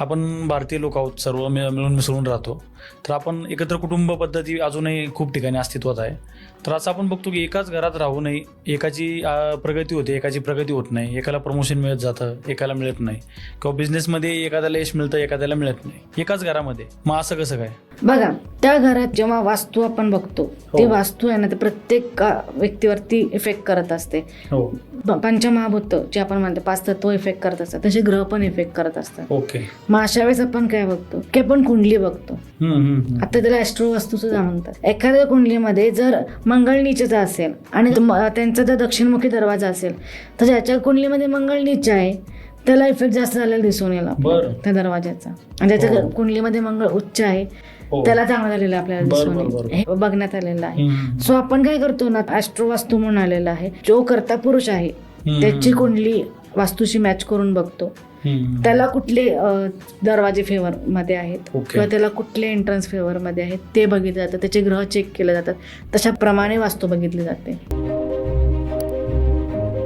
आपण भारतीय लोक आहोत सर्व मिळ मिळून मिसळून राहतो. तर आपण एकत्र कुटुंब पद्धती अजूनही खूप ठिकाणी अस्तित्वात आहे. तर असं आपण बघतो की एकाच घरात राहूनही एकाची प्रगती होते एकाची प्रगती होत नाही एकाला प्रमोशन मिळत जातं एकाला मिळत नाही. किंवा बिझनेसमध्ये एखाद्याला यश मिळतं एखाद्याला मिळत नाही. एकाच घरामध्ये. मग असं कसं काय? बघा त्या घरात जेव्हा वास्तू आपण बघतो ती हो. वास्तू आहे ना ते प्रत्येक व्यक्तीवरती इफेक्ट करत असते हो पंचमहाभूत जे आपण म्हणतो पाच तत्व इफेक्ट करत असतात तसे ग्रह पण इफेक्ट करत असतात ओके मग अशा वेळेस आपण काय बघतो की आपण कुंडली बघतो. आता त्याला ॲस्ट्रो वास्तू सुद्धा म्हणतात एखाद्या कुंडलीमध्ये जर मंगळ नीचचा असेल आणि तो त्यांचा जर दक्षिणमुखी दरवाजा असेल तर ज्याच्या कुंडलीमध्ये मंगळ नीच आहे त्याला इफेक्ट जास्त झालेला दिसून येईल. त्या दरवाजाचा आणि ज्याच्या हो. कुंडलीमध्ये मंगळ उच्च आहे. त्याला चांगलं झालेलं आपल्याला दिसून येईल. हे बघण्यात आलेलं आहे. सो आपण काय करतो ना ॲस्ट्रो वास्तू म्हणून आलेला आहे. जो करता पुरुष आहे. त्याची कुंडली वास्तूशी मॅच करून बघतो. त्याला कुठले अ, दरवाजे फेवर मध्ये आहेत. किंवा त्याला कुठले एंट्रन्स फेवर मध्ये आहेत ते बघितले जातात त्याचे ग्रह चेक केले जातात. तशा प्रमाणे वास्तू बघितली जाते.